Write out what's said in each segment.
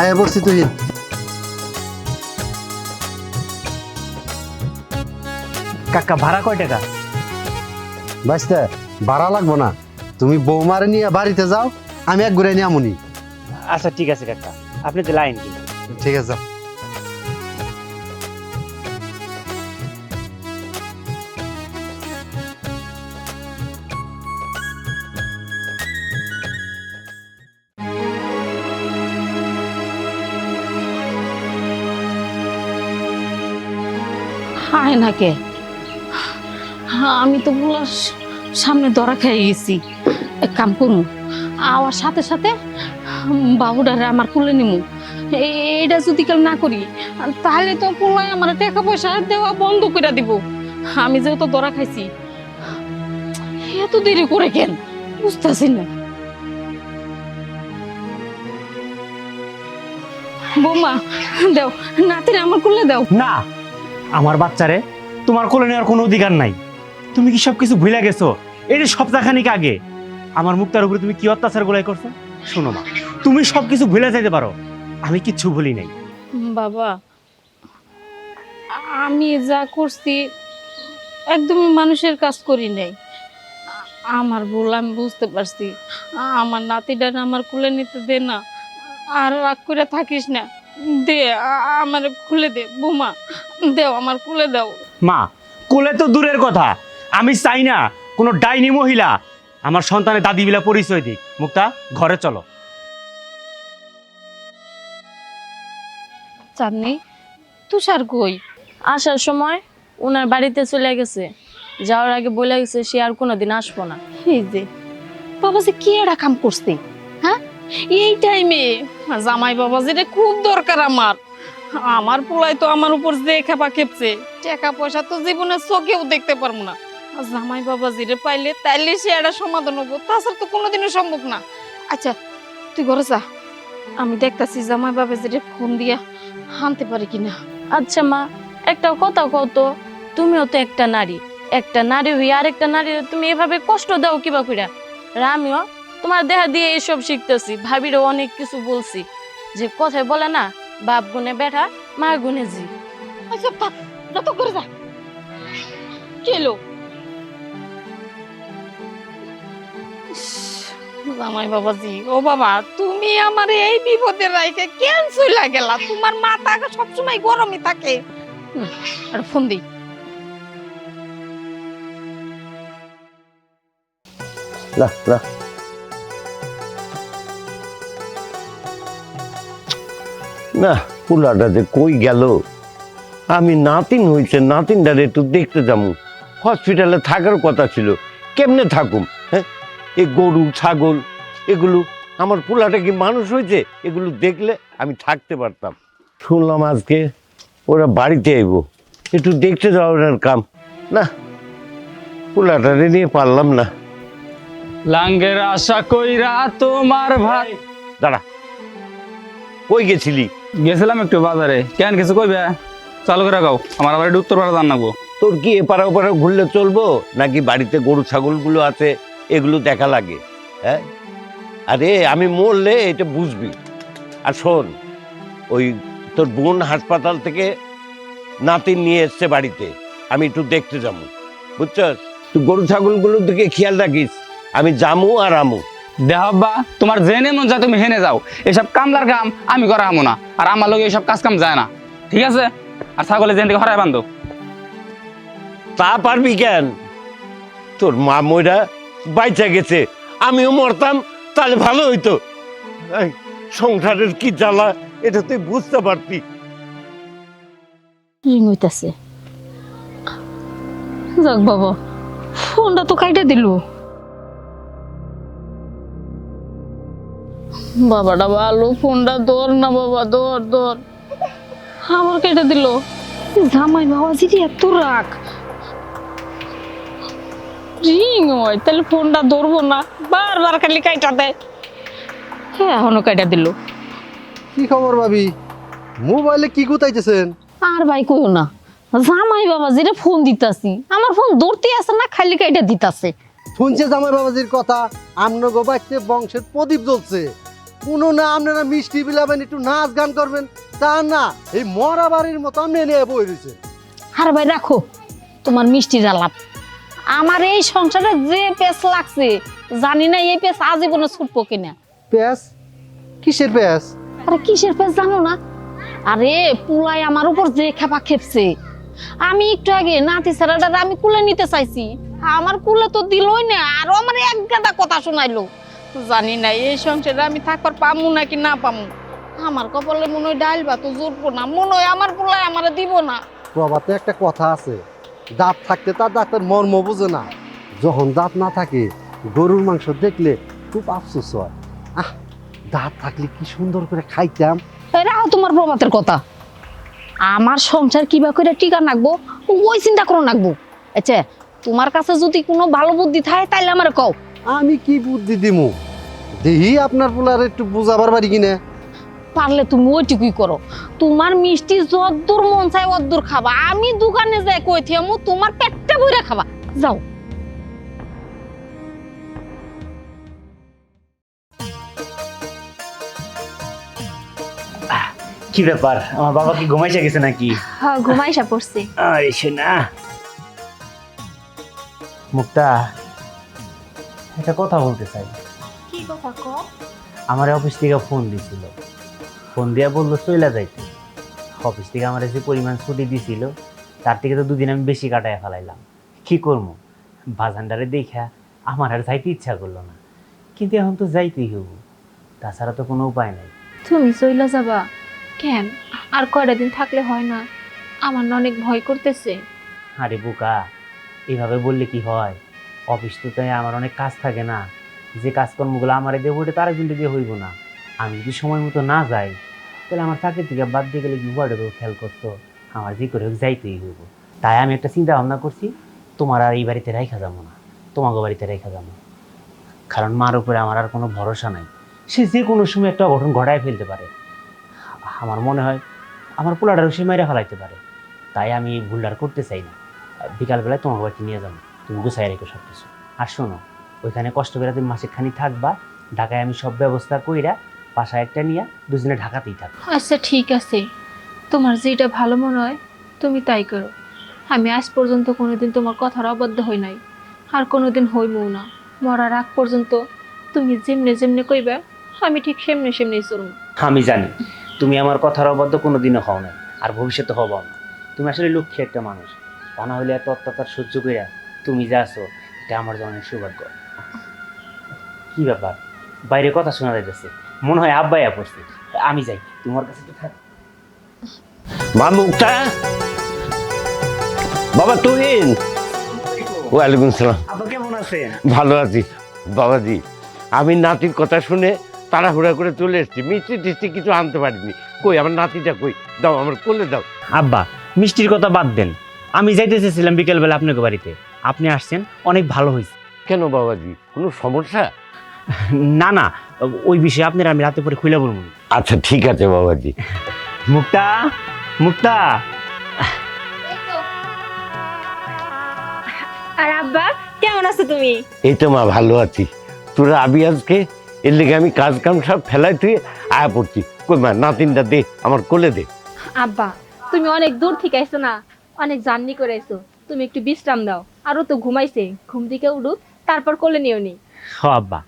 আয়া পড়ছি কাকা ভাড়া কয় টাকা? বাইসতে ভাড়া লাগবো না। তুমি বৌমারে নিয়ে বাড়িতে যাও আমি এক ঘুরে নিয়ে আমুনি। আচ্ছা ঠিক আছে কাকা। আপনি তো লাইন কি ঠিক আছে হায় আমি তো বলার সামনে ধরা খেয়ে গেছি। এক কাম করুন, আওয়ার সাথে সাথে বাবুডারে আমার কুলে নিমু। এ- এইটা যদি কাল না করি, তাহলে তো পোলায় আমার টাকা পয়সা দেওয়া বন্ধ করে দিব। আমি যেহেতু ধরা খাইছি, এত দেরি করে কেন? বুঝতেছি না। বৌমা, দেও, নাতিরে আমার কুলে দাও। না, আমার বাচ্চারে তোমার কোলে নেওয়ার কোনো অধিকার নাই। তুমি কি সব কিছু ভুলে গেছো? এটা সপ্তাহখানিক আগে। আমার মুক্তার উপরে তুমি কি অত্যাচার গোলাই করছ? শোনো মা, তুমি সব কিছু ভুলে যেতে পারো। আমি কিচ্ছু ভুলি নাই। বাবা, আমি যা করছি একদমই মানুষের কাজ করি নাই। আমার ভুল আমি বুঝতে পারছি। আমার নাতিটা আমার কুলে নিতে দে না। আর রাগ করে থাকিস না। দে আমার খুলে দে, বোমা। দেও, আমার খুলে দাও। মা কোলে তো দূরের কথা। আমি চাই না কোনো ডাইনি মহিলা আমার সন্তানের দাদি বিলা পরিচয় দিক। মুক্তা ঘরে চলো। চাঁদনি তুষার কই? আসার সময় ওনার বাড়িতে চলে গেছে। যাওয়ার আগে বলে গেছে সে আর কোনোদিন আসব না। এই যে বাবা যে কি একটা কাম করছে হ্যাঁ? এই টাইমে জামাই বাবা যেটা খুব দরকার আমার। আমার পোলাই তো আমার উপর যে খেপা খেপছে, টাকা পয়সা তো জীবনে চোখেও দেখতে পারব না। জামাই বাবা যেটা পাইলে তাইলে সে একটা সমাধান হব, তাছাড়া তো কোনোদিনও সম্ভব না। আচ্ছা তুই ঘরে যা। আমি দেখতাছি জামাই বাবা যেটা ফোন দিয়া আনতে পারি কিনা। আচ্ছা মা, একটা কথা কত তুমিও তো একটা নারী। একটা নারী হই আর একটা নারী তুমি এভাবে কষ্ট দাও কিবা কইরা। আর আমিও তোমার দেহা দিয়ে এসব শিখতেছি, ভাবিরও অনেক কিছু বলছি। যে কথায় বলে না বাপ গুনে বেঠা মা গুনে জি। আচ্ছা থাক যা করে যা। কেলো জামাই বাবাজি ও বাবা তুমি আমার এই বিপদের রাইকে কেন চইলা গেলা? তোমার মাথা সবসময় গরমই থাকে। আর ফোন দিই। না না। না পোলাটা যে কই গেল? আমি নাতিন হইছে নাতিনটারে একটু দেখতে যাব হসপিটালে থাকার কথা ছিল কেমনে থাকুম হ্যাঁ? এই গরু ছাগল এগুলো আমার পোলাটা কি মানুষ হয়েছে এগুলো দেখলে আমি থাকতে পারতাম। শুনলাম আজকে ওরা বাড়িতে আইব। একটু দেখতে যাওয়ার কাম। না পোলাটারে নিয়ে পারলাম না। লাঙ্গের আশা কইরা তোমার ভাই দাঁড়া। কই গেছিলি? গেছিলাম একটু বাজারে। কেন কিছু কইবে? চালু করে গাও আমার আবার একটু উত্তর পাড়া জান তোর কি এপারা ওপারা ঘুরলে চলবো? নাকি বাড়িতে গরু, ছাগলগুলো আছে, এগুলো দেখা লাগে? হ্যাঁ? আরে, আমি মরলে এটা বুঝবি। আর শোন, ওই তোর বোন হাসপাতাল থেকে নাতিন নিয়ে এসছে বাড়িতে। আমি একটু দেখতে যাব। বুঝছস? তুই গরু, ছাগলগুলোর দিকে খেয়াল রাখিস। আমি জামু আর আমু। দেহাব্বা তোমার জেনে মন যায় তুমি হেনে যাও। এসব কামলার কাম আমি করা আমো না আর আমার লোক এইসব কাজ কাম যায় না। ঠিক আছে? আর ছাগলে জেন থেকে হরাই বান্ধব তা পারবি কেন? তোর মা ময়রা বাইচা গেছে আমিও মরতাম তাহলে ভালো হইতো। সংসারের কি জ্বালা এটা তুই বুঝতে পারতি। রিং হইতাছে? যাক বাবা ফোনটা তো কাইটা দিল। বাবাটা ভালো ফোনটা ধর না বাবা ধর ধর। আমার কেটে দিল। জামাই বাবা যদি এত রাগ। রিং হয় তাহলে ফোনটা ধরবো না। বারবার খালি কাইটা দেয় হ্যাঁ এখনও কাইটা দিল। কি খবর ভাবি? মোবাইলে কি গুতাইতেছেন? আর ভাই কইও না। জামাই বাবা যেটা ফোন দিতাছি আমার ফোন ধরতে আসে না খালি কাইটা দিতাছে। শুনছে জামাই বাবাজির কথা আমনগো বাড়িতে বংশের প্রদীপ জ্বলছে। কোনো না আপনারা মিষ্টি বিলাবেন একটু নাচ গান করবেন। তা না এই মরা বাড়ির মতো আপনি নিয়ে বই রয়েছে। আর ভাই রাখো তোমার মিষ্টির আলাপ। আমার এই সংসারে যে পেস লাগছে জানি না এই পেস আজীবনে ছুটবো কিনা। পেঁয়াজ? কিসের পেঁয়াজ? আরে কিসের পেস জানো না? আরে পুলাই আমার উপর যে খেপা খেপছে। আমি একটু আগে নাতি ছেলেটা আমি কুলে নিতে চাইছি। আমার কুলে তো দিলই না আর আমার এক গাদা কথা শোনাইলো। জানি না এই সংসারে আমি থাকবার পামু নাকি না পামু? আমার কপালে মনে হয় ডাইল বা তো জুটবো না মনে হয় আমার পুলাই আমার দিব না। প্রভাতে একটা কথা আছে দাঁত থাকতে তার দাঁতের মর্ম বোঝে না। যখন দাঁত না থাকে গরুর মাংস দেখলে খুব আফসোস হয়। আহ দাঁত থাকলে কি সুন্দর করে খাইতাম। এই রাখো তোমার প্রভাতের কথা। আমার সংসার কিবা করে টিকা নাকবো ওই চিন্তা করো নাকবো। আচ্ছা তোমার কাছে যদি কোনো ভালো বুদ্ধি থাকে তাইলে আমার কও। আমি কি বুদ্ধি দিমু? দেহি আপনার পোলার একটু বুঝাবার পারি কিনা। পারলে তুমি ওইটুকুই করো। তোমার মিষ্টি যদ্দূর মন চায় অদ্দূর খাবা। আমি দোকানে যাই কই থিয়ামু তোমার পেটটা বইরা খাবা। যাও। কি ব্যাপার? আমার বাবা কি ঘুমাইছে গেছে নাকি? হ্যাঁ ঘুমাইসা পড়ছি। আরে শোনা। মুক্তা একটা কথা বলতে চাই। কি কথা ক? আমার অফিস থেকে ফোন দিছিল। ফোন দিয়া বলল চইলা যাইতে অফিস থেকে আমার যে পরিমাণ ছুটি দিছিল। তার থেকে তো দুদিন আমি বেশি কাটায় ফেলাইলাম। কি করব বাজানডারে দেখা আমার আর যাইতে ইচ্ছা করল না। কিন্তু এখন তো যাইতেই হব তাছাড়া তো কোনো উপায় নাই। তুমি চইলা যাবা। কেন? আর কয়টা দিন থাকলে হয় না? আমার না অনেক ভয় করতেছে। আরে বোকা এভাবে বললে কি হয়? অফিস তো তাই আমার অনেক কাজ থাকে না। যে কাজকর্মগুলো আমার দিয়ে ওটা তার কিন্তু দিয়ে হইব না। আমি যদি সময় মতো না যাই, তাহলে আমার চাকরি থেকে বাদ দিয়ে গেলে কি খেয়াল করতো? আমার যে করে হোক যাইতেই হইব। তাই আমি একটা চিন্তা ভাবনা করছি, তোমার আর এই বাড়িতে রেখা যাব না। তোমাকে বাড়িতে রেখা যাব কারণ মার উপরে আমার আর কোনো ভরসা নাই। সে যে কোনো সময় একটা অঘটন ঘটায় ফেলতে পারে। আমার মনে হয় আমার পোলাটারও সে মেরে ফেলাইতে পারে। তাই আমি এই ভুলটা আর করতে চাই না। বিকালবেলায় তোমার বাড়িতে নিয়ে যাব। তুমি গুছাই রেখো সব কিছু আর শোনো ওইখানে কষ্ট করে তুমি মাসেখানি থাকবা ঢাকায় আমি সব ব্যবস্থা কইরা বাসায় একটা নিয়ে দুজনে ঢাকাতেই থাকব আচ্ছা ঠিক আছে। তোমার যেটা ভালো মনে হয় তুমি তাই করো। আমি আজ পর্যন্ত কোনোদিন তোমার কথার অবদ্ধ হই নাই। আর কোনোদিন হইমও না। মরার আগ পর্যন্ত তুমি যেমনে যেমনে কইবা আমি ঠিক সেমনে সেমনেই চলুন আমি জানি তুমি আমার কথার অবদ্ধ কোনো দিনও হও না আর ভবিষ্যতে হবাও না। তুমি আসলে লক্ষ্মী একটা মানুষ। তা না হলে এত অত্যাচার সহ্য কইরা তুমি যা আছো এটা আমার জন্য অনেক সৌভাগ্য। কি ব্যাপার? বাইরে কথা শোনা যাইতেছে। মনে হয় আব্বাইয়া পড়ছে। আমি যাই তোমার কাছে তো থাক। মা মুক্তা বাবা তুহিন। ওয়ালাইকুম সালাম আব্বা কেমন আছেন? ভালো আছি। বাবাজি আমি নাতির কথা শুনে তাড়াহুড়া করে চলে এসেছি। মিষ্টি টিষ্টি কিছু আনতে পারিনি। কই আমার নাতিটা কই? দাও আমার কোলে দাও। আব্বা মিষ্টির কথা বাদ দেন। আমি যাইতে চেয়েছিলাম বিকেলবেলা আপনাকে বাড়িতে। আপনি আসছেন অনেক ভালো হয়েছে। কেন বাবাজি? কোনো সমস্যা? না না ওই বিষয়ে আপনার আমি রাতে পরে খুলে বলব। আচ্ছা ঠিক আছে বাবাজি। মুক্তা মুক্তা। আর আব্বা কেমন আছো তুমি? এই তো মা ভালো আছি। তোরা আবি আজকে এর লেগে আমি কাজ কাম সব ফেলাই তুই আয়া পড়ছি। কই মা নাতিনটা দে আমার কোলে দে। আব্বা তুমি অনেক দূর থেকে আইছো না অনেক জার্নি করে আইছো। তুমি একটু বিশ্রাম দাও। আরও তো ঘুমাইছে ঘুম থেকে উঠুক তারপর কোলে নিও নি হ আব্বা।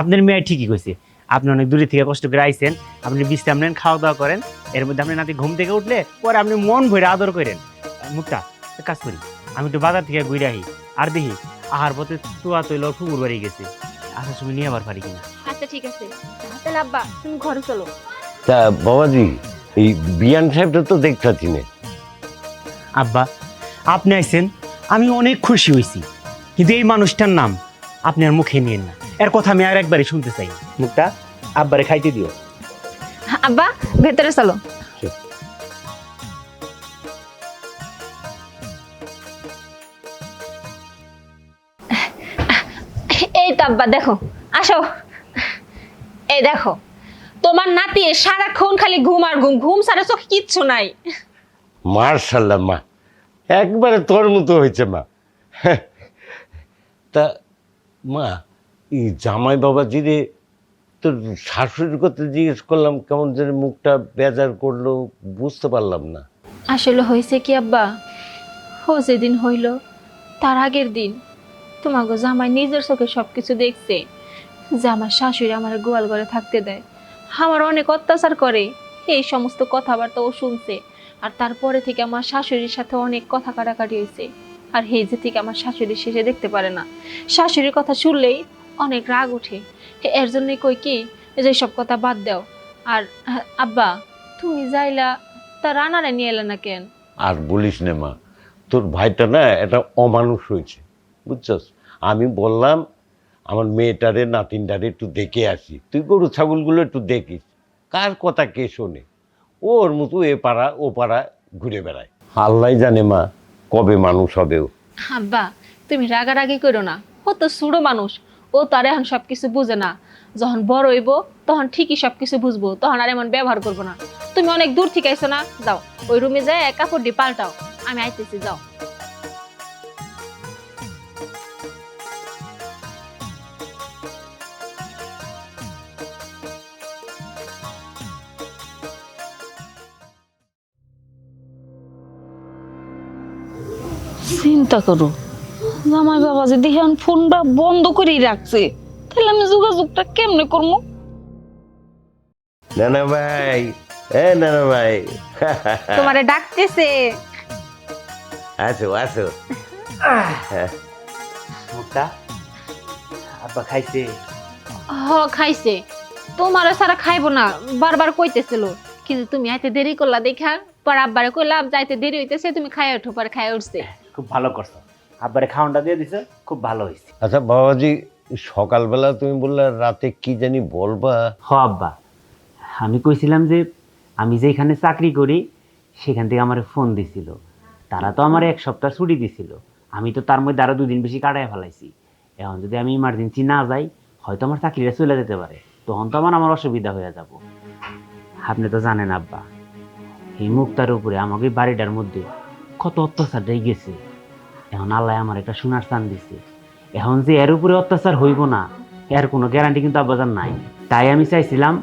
আপনার মেয়ে ঠিকই কইছে। আপনি অনেক দূরে থেকে কষ্ট করে আইছেন আপনি বিশ্রাম নেন খাওয়া দাওয়া করেন এর মধ্যে আপনি নাতি ঘুম থেকে উঠলে পরে আপনি মন ভরে আদর করেন। মুক্তা এক কাজ করি আমি একটু বাজার থেকে ঘুরে আহি আর দেখি আহার পথে তোয়া তৈল ফুকুর বাড়ি গেছে আসার সময় নিয়ে আবার পারি কিনা। আচ্ছা ঠিক আছে। তাহলে আব্বা তুমি ঘরে চলো। তা বাবাজি এই বিয়ান সাহেবটা তো দেখতে পাচ্ছি না। আব্বা আপনি আইছেন আমি অনেক খুশি হয়েছি কিন্তু এই মানুষটার নাম আপনি আর মুখে নিয়েন না। এর কথা আমি আর একবারই শুনতে চাই। মুখটা আব্বারে খাইতে দিও। আব্বা ভেতরে চলো। এই তো আব্বা দেখো। আসো। এই দেখো। তোমার নাতি সারাক্ষণ খালি ঘুম আর ঘুম। ঘুম সারা চোখে কিচ্ছু নাই। মার্শাল্লাহ মা। একবারে তোর মতো হয়েছে মা। তা মা এই জামাই বাবাজি রে তোর শাশুড়ির কথা জিজ্ঞেস করলাম কেমন যেন মুখটা বেজার করল বুঝতে পারলাম না। আসলে হয়েছে কি আব্বা? ও যেদিন হইল তার আগের দিন তোমাকে জামাই নিজের চোখে সব কিছু দেখছে। যে আমার শাশুড়ি আমার গোয়াল ঘরে থাকতে দেয়। আমার অনেক অত্যাচার করে। এই সমস্ত কথাবার্তা ও শুনছে। আর তারপরে থেকে আমার শাশুড়ির সাথে অনেক কথা কাটাকাটি হয়েছে। আর যে থেকে আমার শাশুড়ি শেষে দেখতে পারে না। শাশুড়ির কথা শুনলেই অনেক রাগ ওঠে। এর জন্যই কই কি? যে সব কথা বাদ দাও। আর আব্বা, তুমি যাইলা, তা রানারে নিয়ে এলে না কেন? আর বলিস না মা, তোর ভাইটা না এটা অমানুষ হয়েছে। বুঝছস? আমি বললাম, আমার মেয়েটারে, নাতিনটারে একটু দেখে আসি। তুই গরু, ছাগলগুলো একটু দেখিস। কার কথা কে শোনে? ওর মতো এ পাড়া, ও পাড়া ঘুরে বেড়ায়। আল্লাহ জানে মা, কবে মানুষ হবেও আব্বা, তুমি রাগারাগি করো না। ও তো সুড়ো মানুষ। ও তার এখন সব কিছু বুঝে না। যখন বড় হইব, তখন ঠিকই সব কিছু বুঝব। তখন আর এমন ব্যবহার করব না। তুমি অনেক দূর থেকে আইছো না। যাও, ওই রুমে যায় কাপড় দিয়ে পাল্টাও। আমি আইতেছি, যাও। চিন্তা করো। জামাই বাবা যদি এখন ফোনটা বন্ধ করেই রাখছে তাহলে আমি যোগাযোগটা কেমনে করব নানা ভাই এ নানা ভাই। তোমারে ডাকতেছে। আসো আসো। মুক্তা আব্বা খাইছে? হ খাইছে। তোমারও সারা খাইবো না বারবার কইতেছিল। কিন্তু তুমি আইতে দেরি করলা দেখা পর আব্বারে কইলাম যাইতে দেরি হইতেছে তুমি খাই ওঠো পরে খাই উঠছে। খুব ভালো করছ। আব্বারে খাওয়ানটা দিয়ে দিছে খুব ভালো হয়েছে। আচ্ছা বাবাজি সকালবেলা তুমি বললে রাতে কি জানি বলবা? হ আব্বা। আমি কইছিলাম যে আমি যেখানে চাকরি করি সেখান থেকে আমার ফোন দিছিল। তারা তো আমার এক সপ্তাহ ছুটি দিছিল। আমি তো তার মধ্যে আরও দুদিন বেশি কাটায় ফেলাইছি। এখন যদি আমি ইমার্জেন্সি না যাই হয়তো আমার চাকরিটা চলে যেতে পারে। তখন তো আমার আমার অসুবিধা হয়ে যাব। আপনি তো জানেন আব্বা এই মুক্তার উপরে আমাকে বাড়িটার মধ্যে কত অত্যাচারটাই গেছে। এখন আল্লাহ আমার একটা সোনার স্থান দিছে। এখন যে এর উপরে অত্যাচার হইব না এর কোনো গ্যারান্টি কিন্তু আব্বাজান নাই। তাই আমি চাইছিলাম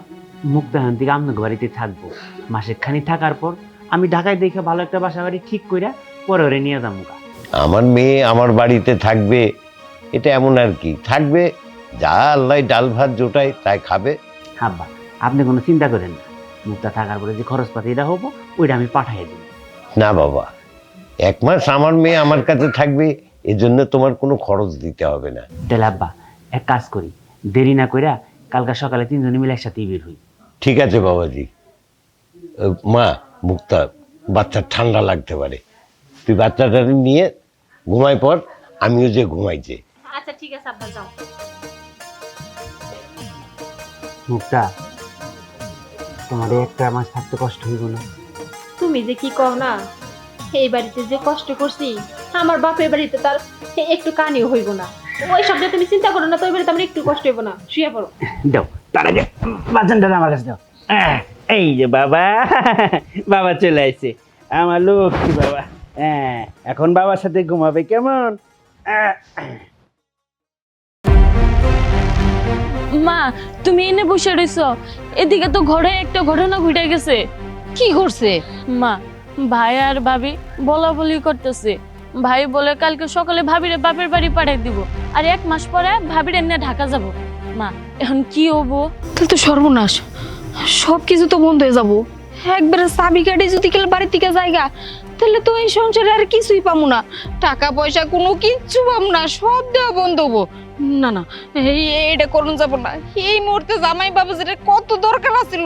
মুক্তাহান থেকে আপনার বাড়িতে থাকব। মাসেকখানি থাকার পর আমি ঢাকায় দেখে ভালো একটা বাসা বাড়ি ঠিক করে পরে ওরে নিয়ে যাব। আমার মেয়ে আমার বাড়িতে থাকবে এটা এমন আর কি? থাকবে যা আল্লাহ ডাল ভাত জোটায় তাই খাবে। আব্বা আপনি কোনো চিন্তা করেন না। মুক্তা থাকার পরে যে খরচপাতি এটা হব ওইটা আমি পাঠিয়ে দিই না বাবা এক মাস আমার মেয়ে আমার কাছে থাকবে এজন্য তোমার কোনো খরচ দিতে হবে না। তাহলে আব্বা এক কাজ করি দেরি না কইরা কালকে সকালে তিনজনে মিলে একসাথে বের হই। ঠিক আছে বাবাজি। আহ, মা মুক্তা বাচ্চার ঠান্ডা লাগতে পারে। তুই বাচ্চাটা নিয়ে ঘুমাই পর আমিও যে ঘুমাই যে আচ্ছা ঠিক আছে আব্বা যাও। মুক্তা তোমার এই একটা মাস থাকতে কষ্ট হইব না। তুমি যে কি কও না এই বাড়িতে যে কষ্ট করছি আমার বাপের বাড়িতে তার একটু কানিও হইব না। ওই সব যে তুমি চিন্তা করো না তো ওই বাড়িতে আমার একটু কষ্ট হইব না। শুয়ে পড়ো। দাও তার আগে বাজানটা আমার কাছে দাও এই যে বাবা বাবা চলে আসছে আমার লক্ষ্মী বাবা। হ্যাঁ এখন বাবার সাথে ঘুমাবে কেমন? মা তুমি এনে বসে রইছ। এদিকে তো ঘরে একটা ঘটনা ঘটে গেছে। কি করছে মা ভাই আর ভাবি বলা বলি করতেছে। ভাই বলে কালকে সকালে ভাবিরে বাপের বাড়ি পাঠিয়ে দিব। আর এক মাস পরে ভাবিরে নিয়ে ঢাকা যাব। মা, এখন কি হব? তাহলে তো সর্বনাশ। সব কিছু তো বন্ধ হয়ে যাব। একবারে চাবি কাটি যদি গেলে বাড়ির থেকে জায়গা তাহলে তো এই সংসারে আর কিছুই পাবো না। টাকা পয়সা কোনো কিচ্ছু পাবো না, সব দেওয়া বন্ধ হব। না না এই এইটা করুন যাব না। এই মুহূর্তে জামাই বাবু যেটা কত দরকার আছিল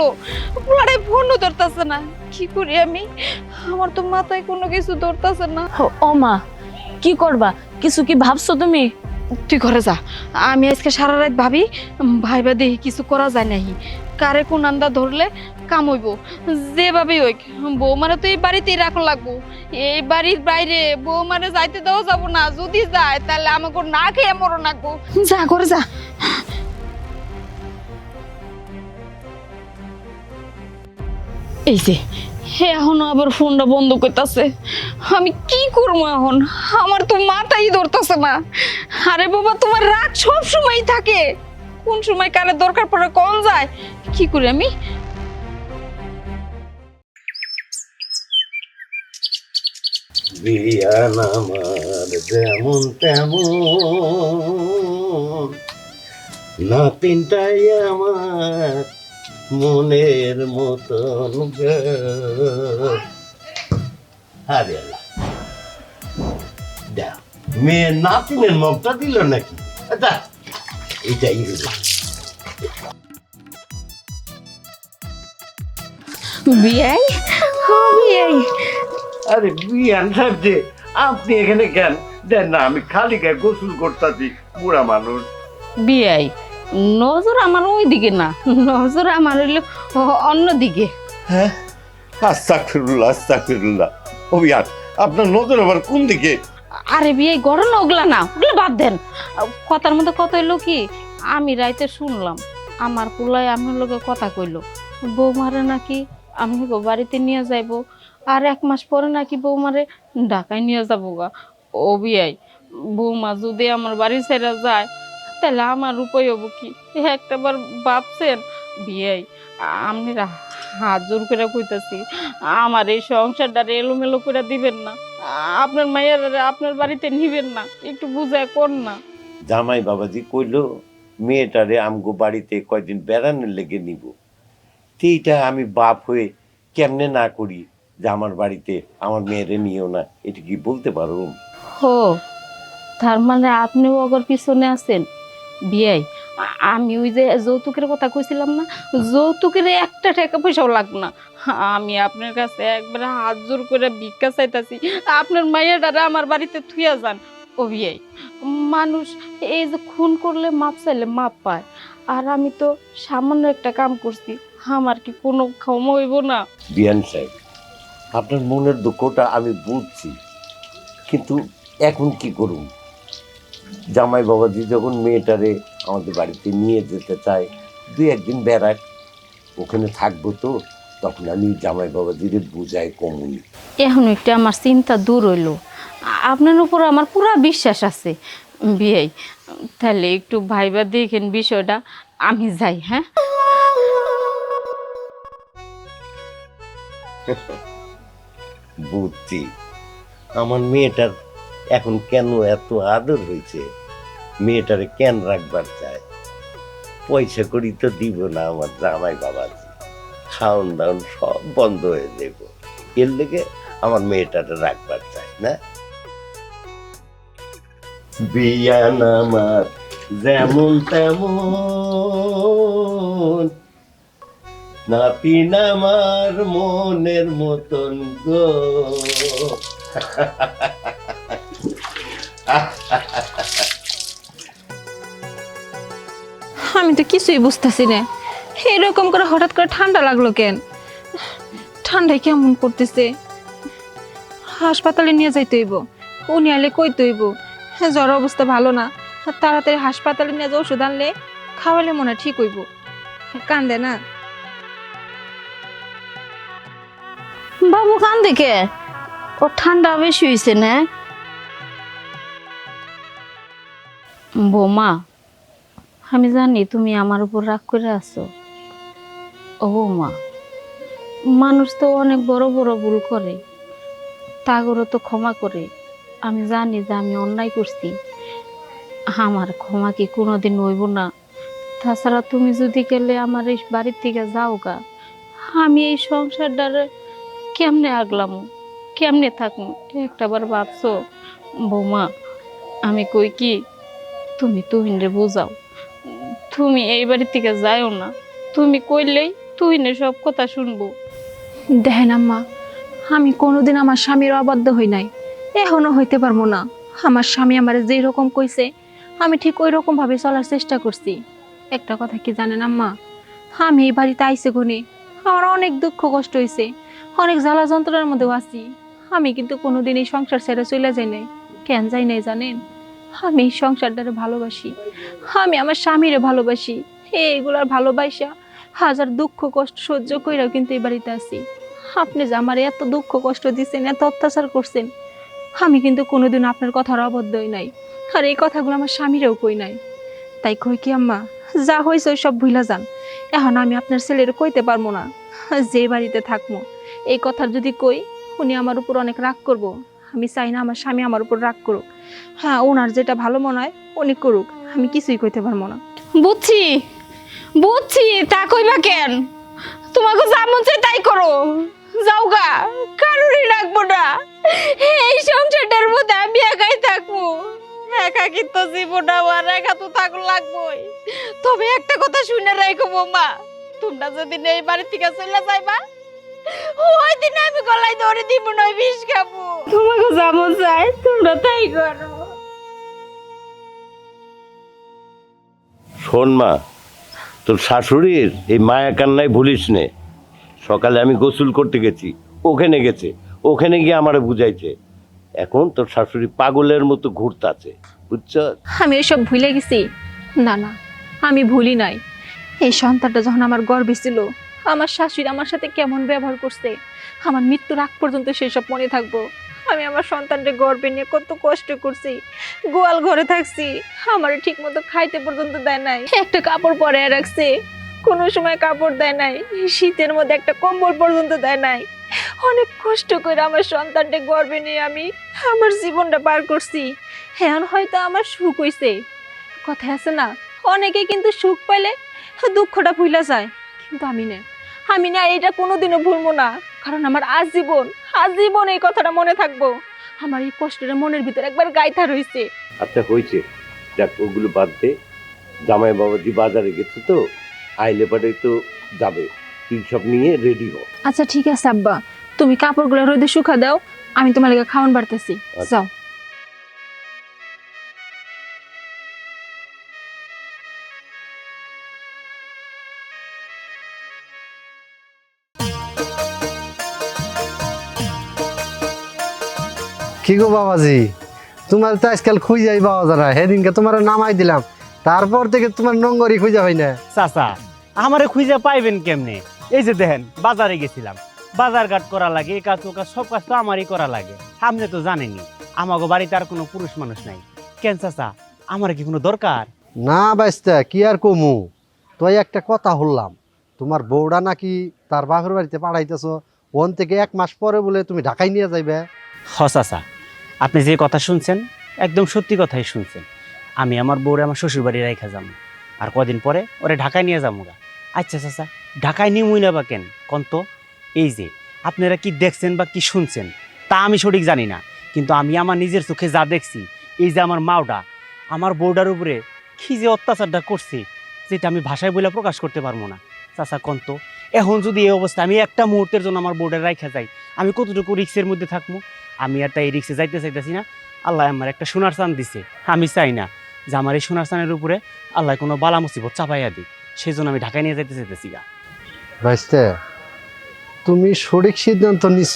ওনারে ফোনও ধরতেছে না। কি করি আমি? আমার তো মাথায় কোনো কিছু ধরতেছে না। ও মা কি করবা? কিছু কি ভাবছ তুমি? তুই ঘরে যা। আমি আজকে সারা রাত ভাবি ভাইবা দেখি কিছু করা যায় নাহি। কারে কোন আন্দা ধরলে কাম হইব। যেভাবে হোক বৌমারে তো এই বাড়িতেই রাখা লাগবো। এই বাড়ির বাইরে বৌমারে যাইতে দেওয়া যাব না যদি যায় তাহলে আমাকে না খেয়ে মরণ রাখব যা ঘরে যা। এই যে এখন আবার ফোনটা বন্ধ করতেছে। আমি কি করব এখন? আমার তো মাথাই ধরতেছে না। আরে বাবা তোমার রাগ সব সময় থাকে। কোন সময় কারে দরকার পড়ে কোন যায়? কি করি আমি? বিয়ান আমার যেমন তেমন। নাতিনটাই আমার মনের মতন। আরে আল্লাহ। দাও, মেয়ে নাতিনের মগটা দিল নাকি? আচ্ছা এটাই বিয়াই? ও বিয়াই। আরে বিয়ান সাহেব যে আপনি এখানে কেন? দেন না আমি খালি গায়ে গোসল করতেছি বুড়া মানুষ। বিয়াই নজর আমার ওই দিকে না নজর আমার হইল অন্য দিকে হ্যাঁ? আস্তাগফিরুল্লাহ আস্তাগফিরুল্লাহ। ও বিয়ান আপনার নজর আবার কোন দিকে? আরে বিয়ে গড়ন ওগুলা না ওগুলো বাদ দেন। কথার মধ্যে কত হইল কি আমি রাইতে শুনলাম আমার পুলায় আমার লোকে কথা কইলো। বৌমারে নাকি আমি গো বাড়িতে নিয়ে যাইবো আর এক মাস পরে নাকি বৌমারে ঢাকায় নিয়ে যাব গা। ও বিয়াই, বৌমা যদি আমার বাড়ি ছেড়ে যায়, তাহলে আমার উপায় হব কি? একটাবার ভাবছেন? বিয়াই আপনি হাত জোর করে কইতাছি, আমার এই সংসারটারে এলোমেলো করে দিবেন না। আপনার মায়ের আপনার বাড়িতে নিবেন না, একটু বুঝায় কর না। জামাই বাবাজি কইলো, মেয়েটারে আমগো বাড়িতে কয়দিন বেড়ানোর লেগে নিব। সেইটা আমি বাপ হয়ে কেমনে না করি? যে আমার বাড়িতে আমার মেয়েরে নিও না এটা কি বলতে পারো? হো তার মানে আপনিও অগর পিছনে আছেন? বিয়াই আমি ওই যে যৌতুকের কথা কইছিলাম না যৌতুকের একটা টাকা পয়সাও লাগবে না। আমি আপনার কাছে একবারে হাত জোর করে ভিক্ষা চাইতাছি আপনার মায়ের দ্বারা আমার বাড়িতে থুইয়া যান। ও বিয়াই মানুষ এই যে খুন করলে মাপ চাইলে মাপ পায় আর আমি তো সামান্য একটা কাম করছি আমার কি কোনো ক্ষম হইব না? বিয়ান সাহেব আপনার মনের দুঃখটা আমি বুঝছি। কিন্তু এখন কি করুন? জামাই বাবাজি যখন মেয়েটারে আমাদের বাড়িতে নিয়ে যেতে চায় দুই একদিন বেড়াক ওখানে থাকব তো তখন আমি জামাই বাবাজিরে বুঝাই কমুনি। এখন একটু আমার চিন্তা দূর হইল। আপনার উপর আমার পুরা বিশ্বাস আছে বিয়াই। তাহলে একটু ভাইবা দেখেন বিষয়টা আমি যাই হ্যাঁ? বুঝছি আমার মেয়েটার এখন কেন এত আদর হয়েছে? মেয়েটারে কেন রাখবার চায়? পয়সা করি তো দিব না আমার জামাই বাবাজি। খাওন দাওন সব বন্ধ হয়ে দেব এর লেগে আমার মেয়েটারে রাখবার চায়, না? বিয়ান আমার যেমন তেমন নাতিন আমার মনের মতন গো। আমি তো কিছুই বুঝতেছি না। এরকম করে হঠাৎ করে ঠান্ডা লাগল কেন? ঠান্ডায় কেমন করতেছে? হাসপাতালে নিয়ে যাইতে হইব উনি আলে কই তৈব জ্বর অবস্থা ভালো না, তাড়াতাড়ি হাসপাতালে নিয়ে যাও ওষুধ আনলে খাওয়ালে মনে ঠিক হইব। কান্দে না। বাবু, কান দেখে। ও ঠান্ডা বেশি হয়েছে না? বৌমা, আমি জানি তুমি আমার উপর রাগ করে আছো। ও বৌমা, মানুষ তো অনেক বড় বড় ভুল করে। তাগরও তো ক্ষমা করে। আমি জানি যে আমি অন্যায় করছি। আমার ক্ষমা কি কোনোদিন হইব না। তাছাড়া তুমি যদি গেলে আমার এই বাড়ির থেকে যাও গা আমি এই সংসারটারে কেমনে আগলাম? কেমনে থাকব? একটাবার ভাবছ, বৌমা, আমি কই কি? তুমি তুহিনরে বোঝাও। তুমি এই বাড়ি থেকে যাও না। তুমি কইলেই তুহিনে সব কথা শুনব। দেখেন আম্মা, আমি কোনোদিন আমার স্বামীর অবাধ্য হই নাই। এখনও হইতে পারব না। আমার স্বামী আমার যেই রকম কইছে, আমি ঠিক ওই রকম ভাবে চলার চেষ্টা করছি। একটা কথা কি জানেন আম্মা? আমি এই বাড়িতে আইসে কোনে আমার অনেক দুঃখ কষ্ট হয়েছে অনেক জ্বালা যন্ত্রণার মধ্যেও আছি। আমি কিন্তু কোনোদিন এই সংসার ছেড়ে চলে যাই নাই। কেন যাই নাই জানেন? আমি এই সংসারটারে ভালোবাসি। আমি আমার স্বামীরে ভালোবাসি। এইগুলার ভালোবাসা, হাজার দুঃখ কষ্ট সহ্য কইরাও কিন্তু এই বাড়িতে আছি। আপনি যে আমার এত দুঃখ কষ্ট দিচ্ছেন এত অত্যাচার করছেন, আমি কিন্তু কোনোদিন আপনার কথার অবদ্ধই নাই। আর এই কথাগুলো আমার স্বামীরও কই নাই। তাই কই কি আম্মা? যা হয়েছে ওই সব ভুলা যান। এখন আমি আপনার ছেলের কইতে পারব না। যে বাড়িতে থাকব এই কথা যদি কই, উনি আমার উপর অনেক রাগ করব। আমি চাই না আমার স্বামী আমার উপর রাগ করুক। হ্যাঁ ওনার যেটা ভালো মনে হয়, উনি করুক। আমি কিছুই কইতে পারব না। বুঝছি। বুঝছি, তা কইবা কেন? তোমাকে যা মন চায় তাই করো। যাও গা, কারোরই রাখব না। এই সংসারটার মধ্যে আমি একাই থাকব। একাকিত্ব জীবন আমার, একা তো থাকুন লাগবোই। তবে একটা কথা শুনে রাখো বৌমা, তোমরা যদি এই বাড়ি থেকে চলে যাইবা ওই দিন আমি গলায় ধরে দিব নয় বিষ খাব। তোমাকে যেমন চাই তোমরা তাই করো। শোন মা তোর শাশুড়ির এই মায়া কান্নায় ভুলিস নে। সকালে আমি গোসল করতে গেছি ওখানে গেছে ওখানে গিয়ে আমার বুঝাইছে। এখন তোর শাশুড়ি পাগলের মতো ঘুরতাছে বুঝছ? আমি এসব ভুলে গেছি। না না আমি ভুলি নাই। এই সন্তানটা যখন আমার গর্বে ছিল আমার শাশুড়ি আমার সাথে কেমন ব্যবহার করছে? আমার মৃত্যুর আগ পর্যন্ত সেসব মনে থাকব। আমি আমার সন্তানকে গর্বে নিয়ে কত কষ্ট করছি। গোয়াল ঘরে থাকছি। আমার ঠিক মতো খাইতে পর্যন্ত দেয় নাই। একটা কাপড় পরে রাখছে। কোনো সময় কাপড় দেয় নাই। শীতের মধ্যে একটা কম্বল পর্যন্ত দেয় নাই। অনেক কষ্ট করে আমার সন্তানকে গর্বে নিয়ে আমি আমার জীবনটা পার করছি। হ্যাঁ হয়তো আমার সুখ হইছে। কথা আছে না, অনেকে কিন্তু সুখ পাইলে দুঃখটা ভুলা যায়। কিন্তু আমি না আমি না এটা কোনোদিনও ভুলবো না কারণ আমার আজীবন আজীবন এই কথাটা মনে থাকব। আমার এই কষ্টটা মনের ভিতরে একবার গাইথা রইছে। আচ্ছা হয়েছে। দেখ ওগুলো বাদ দে। জামাই বাবাজি বাজারে গেছে তো আইলে পারে তো যাবে। তুই সব নিয়ে রেডি হ। আচ্ছা ঠিক আছে আব্বা। তুমি কাপড়গুলো রোদে শুকা দাও আমি তোমার লাগে খাওয়ান বাড়তেছি। যাও। কি গো বাবাজি? তোমার তো আজকাল খুঁজাই পাওয়া যায় না। সেদিনকে তোমার নামাই দিলাম। তারপর থেকে তোমার নঙ্গরি খুঁজা হয় না। চাচা আমারে খুঁজে পাইবেন কেমনে? এই যে দেখেন বাজারে গেছিলাম। বাজার ঘাট করা লাগে এই কাজ ও কাজ সব কাজ তো আমারই করা লাগে। আপনি তো জানেনি আমাকে বাড়িতে আর কোনো পুরুষ মানুষ নাই। কেন চাচা আমার কি কোনো দরকার? না বাইস্তা কি আর কমু? তুই একটা কথা হলাম তোমার বউটা নাকি তার বাপের বাড়িতে পাঠাইতেছ ওন থেকে এক মাস পরে বলে তুমি ঢাকায় নিয়ে যাইবে? হ চাচা আপনি যে কথা শুনছেন, একদম সত্যি কথাই শুনছেন। আমি আমার বউরে আমার শ্বশুর বাড়ি রেখা যাব আর কদিন পরে ওরে ঢাকায় নিয়ে যাব গা। আচ্ছা চাচা ঢাকায় নিয়ে মুই না বা কেন? কন তো? এই যে, আপনারা কি দেখছেন বা কি শুনছেন, তা আমি সঠিক জানি না। কিন্তু আমি আমার নিজের চোখে যা দেখছি, এই যে আমার মাওটা, আমার বউটার উপরে কি যে অত্যাচারটা করছে, যেটা আমি ভাষায় বলে প্রকাশ করতে পারব না। চাচা কন্ত এখন যদি এই অবস্থা আমি একটা মুহূর্তের জন্য আমার বউটা রাইখা যাই, আমি কতটুকু রিক্সের মধ্যে থাকব? আমি আর তাই রিক্সে যাইতে চাইতেছি না। আল্লাহ আমার একটা সোনার চান দিছে। আমি চাই না যে আমার এই সোনার চানের উপরে আল্লাহ কোনো বালা মুসিবত চাপাইয়া দিক। সেই জন্য আমি ঢাকায় নিয়ে যাইতে চাইতেছি গা। বাইস্তে তুমি সঠিক সিদ্ধান্ত নিছ,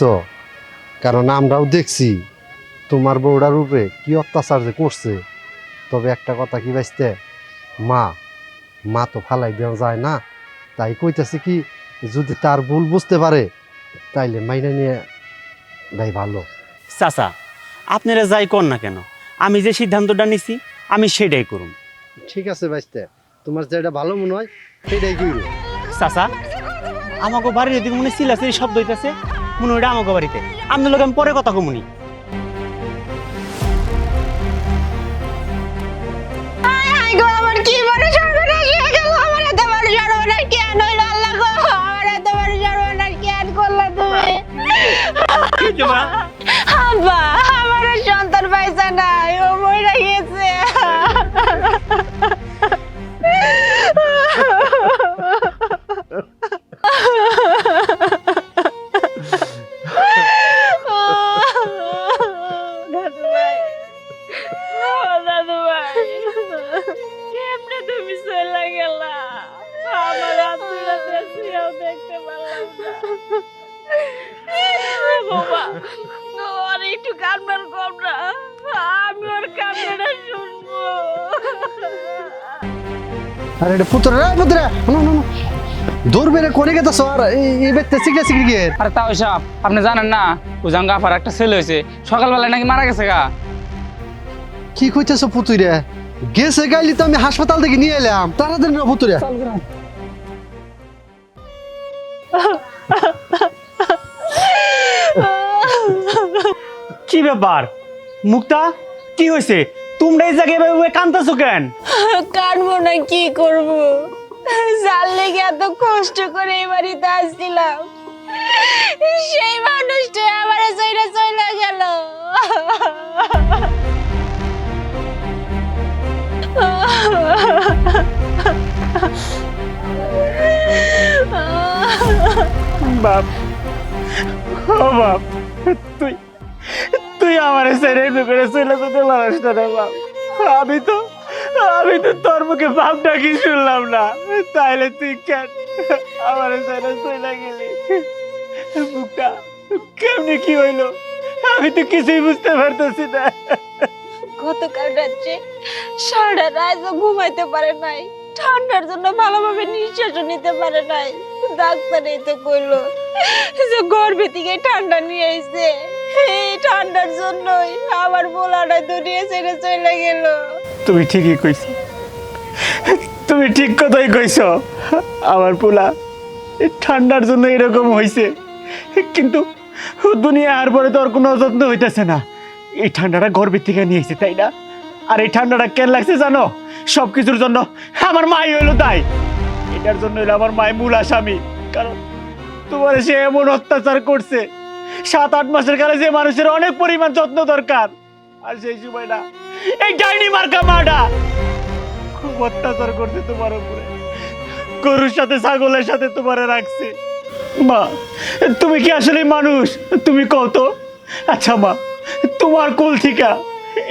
কারণ আমরাও দেখছি তোমার বউটার উপরে কি অত্যাচার যে করছে। তবে একটা কথা কি বাইস্তে মা মা তো ফালাই দেওয়া যায় না। তাই কইতেছে কি, যদি তার ভুল বুঝতে পারে, তাইলে মাইনে নিয়ে ভাই ভালো। চাচা আপনারা যাই কর না কেন? আমি যে সিদ্ধান্তটা নিছি আমি সেটাই করুম। ঠিক আছে বাইস্তে তোমার যেটা ভালো মনে হয় সেটাই কইবে চাচা আমাকে বাড়ির এদিকে মনে চিলাচিলি শব্দ হইতেছে মনে হয় আমাকে বাড়িতে। আপনার লোক আমি পরে কথা কমুনি আমার এটা পুত্র রে পুত্র না না না। দৌড় বেড়ে করে এই- ব্যক্তি আরে তাও সব আপনি জানেন না গাফার একটা ছেলে হয়েছে সকালবেলায় নাকি মারা গেছে গা। কি কইতেছ পুতুই রে? গেছে গাইলি তো আমি হাসপাতাল থেকে নিয়ে এলাম। তাড়াতাড়ি না কি ব্যাপার? মুক্তা কি হয়েছে? তোমরা এই জায়গায় এভাবে কান্দাছো কেন? কাটবো না কি করব? জাল লেগে এত কষ্ট করে এই বাড়িতে আসছিলাম। সেই মানুষটা আমার চইরা চইলা গেল। বাপ ও বাপ তুই তুই আমার ছেড়ে করে চলে যেতে পারিস রে আমি তো আমি তো তোর মুখে বাপ ডাকি শুনলাম না। তাইলে তুই কেন আমার ছেড়ে চলে গেলি? মুখটা কেমনি কি হইল? আমি তো কিছুই বুঝতে পারতেছি না। গতকাল রাত্রে সারা রাত ঘুমাইতে পারে নাই। ঠান্ডার জন্য ভালোভাবে নিঃশ্বাসও নিতে পারে নাই। ডাক্তার এই তো কইলো যে গর্ভে থেকে ঠান্ডা নিয়ে আইছে। এই ঠান্ডার জন্যই আমার বোলাটা দুনিয়া ছেড়ে চলে গেল। তুমি ঠিকই কইছো। তুমি ঠিক কথাই কইছো। আমার পোলা ঠান্ডার জন্য এরকম হইছে। কিন্তু দুনিয়া আর পরে তো আর কোনো যত্ন হইতেছে না। এই ঠান্ডাটা গর্বের থেকে নিয়েছে তাই না? আর এই ঠান্ডাটা কেন লাগছে জানো? সব কিছুর জন্য আমার মাই হইল তাই। এটার জন্য হইল আমার মায় মূল আসামি। কারণ তোমার সে এমন অত্যাচার করছে। সাত, আট মাসের কালে যে মানুষের অনেক পরিমাণ যত্ন দরকার। আর সেই সময়টা এই ডাইনি মার্কা মাটা খুব অত্যাচার করছে তোমার উপরে। গরুর সাথে ছাগলের সাথে তোমারে রাখছে। মা, তুমি কি আসলে মানুষ? তুমি কত? আচ্ছা মা, তোমার কোল থেকে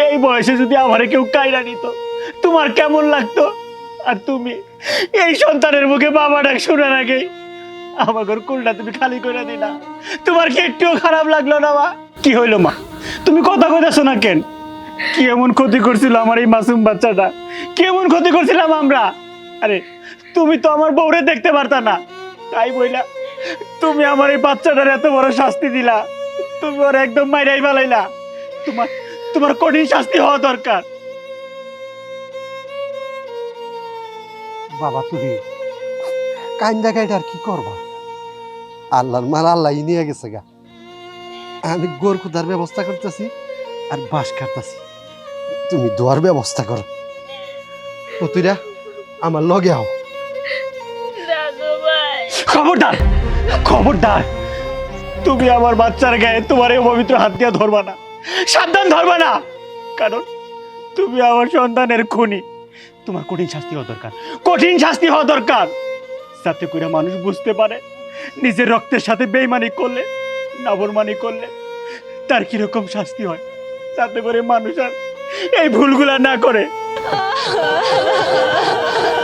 এই বয়সে যদি আমারে কেউ কাইরা নিত, তোমার কেমন লাগতো? আর তুমি, এই সন্তানের মুখে বাবা ডাক শোনার আগে আমাকে কোলটা তুমি খালি করে দিলা। তোমার কি একটুও খারাপ লাগল না, মা? কি হইল, মা? তুমি কথা কইতেছো না কেন? কি এমন ক্ষতি করছিল আমার এই মাসুম বাচ্চাটা? কি এমন ক্ষতি করছিলাম আমরা? আরে, তুমি তো আমার বউরে দেখতে পারতা না। তাই বইলা, তুমি আমার এই বাচ্চাটার এত বড় শাস্তি দিলা। তুমি ওর একদম মাইরাই ফেলাইলা। তোমার তোমার কঠিন শাস্তি হওয়া দরকার। বাবা, তুমি কান্দা কাইটা আর কি করবা? আল্লাহর মাল আল্লাহ নিয়ে গেছে গা। আমি গোর খুদার ব্যবস্থা করতেছি আর বাঁশ কাটতেছি। তুমি দোয়ার ব্যবস্থা করো। পুতুরা আমার লগে আও। খবরদার খবরদার। তুমি আমার বাচ্চার গায়ে তোমার এই পবিত্র হাত দিয়ে ধরবা না। সাবধান ধরবা না। কারণ তুমি আমার সন্তানের খুনি। তোমার কঠিন শাস্তি হওয়া দরকার। কঠিন শাস্তি হওয়া দরকার। যাতে করে মানুষ বুঝতে পারে, নিজের রক্তের সাথে বেইমানি করলে নাবরমানি করলে, তার কীরকম শাস্তি হয়? যাতে করে মানুষ আর এই ভুলগুলা না করে।